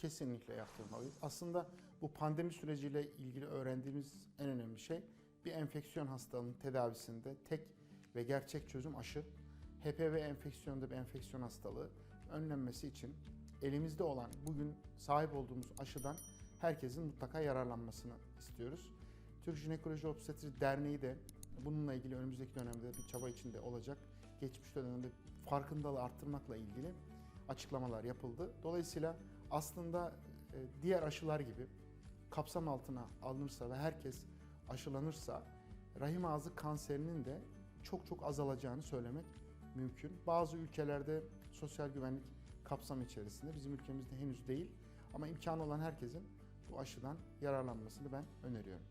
Kesinlikle yaptırmalıyız. Aslında bu pandemi süreciyle ilgili öğrendiğimiz en önemli şey bir enfeksiyon hastalığının tedavisinde tek ve gerçek çözüm aşı. HPV enfeksiyonda bir enfeksiyon hastalığı önlenmesi için elimizde olan bugün sahip olduğumuz aşıdan herkesin mutlaka yararlanmasını istiyoruz. Türk Jinekoloji Obstetri Derneği de bununla ilgili önümüzdeki dönemde bir çaba içinde olacak. Geçmiş dönemde farkındalığı arttırmakla ilgili açıklamalar yapıldı. Dolayısıyla aslında e, diğer aşılar gibi kapsam altına alınırsa ve herkes aşılanırsa rahim ağzı kanserinin de çok çok azalacağını söylemek mümkün. Bazı ülkelerde sosyal güvenlik kapsamı içerisinde bizim ülkemizde henüz değil ama imkanı olan herkesin bu aşıdan yararlanmasını ben öneriyorum.